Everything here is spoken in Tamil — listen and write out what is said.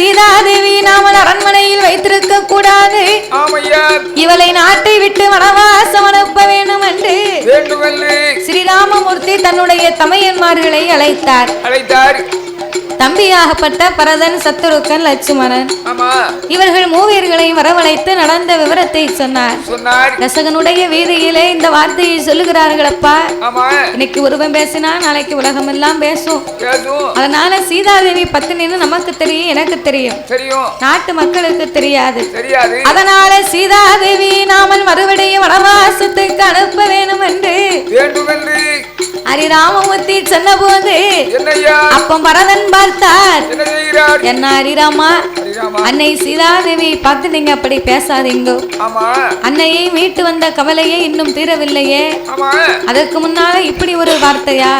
சீதாதேவி நாமல் அரண்மனையில் வைத்திருக்க கூடாது. இவளை நாட்டை விட்டு வனவாசம் அனுப்ப வேண்டும் என்று ஸ்ரீராமமூர்த்தி தன்னுடைய தமையன்மார்களை அழைத்தார். அழைத்தார். தம்பியாகப்பட்ட பரதன் சத்துருக்கன் லட்சுமணன். இவர்கள் மூவியர்களையும் வரவழைத்து நடந்த விவரத்தை சொன்னார். ரசகனுடைய வீதியிலே இந்த வார்த்தையை சொல்லுகிறார்களப்பா இன்னைக்கு ஒருவன் பேசினா நாளைக்கு உலகம் எல்லாம் பேசும். அதனால சீதாதேவி பத்தினின்னு நமக்கு தெரியும் எனக்கு தெரியும். நாட்டு மக்களுக்கு தெரியாது. அதனால சீதாதேவி நாமல் மறுபடியும் வனவாசத்துக்கு அனுப்ப வேணும் என்று ஹரிராமமூர்த்தி சொன்னபோது என்னையா? அப்ப பரதன் பார்த்தார். என்ன ஹரிராமா? அன்னை சீதாதேவி பார்த்து நீங்க அப்படி பேசாதீங்க. அன்னையை மீட்டு வந்த கவலையே இன்னும் தீரவில்லையே. அதற்கு முன்னால இப்படி ஒரு வார்த்தையா?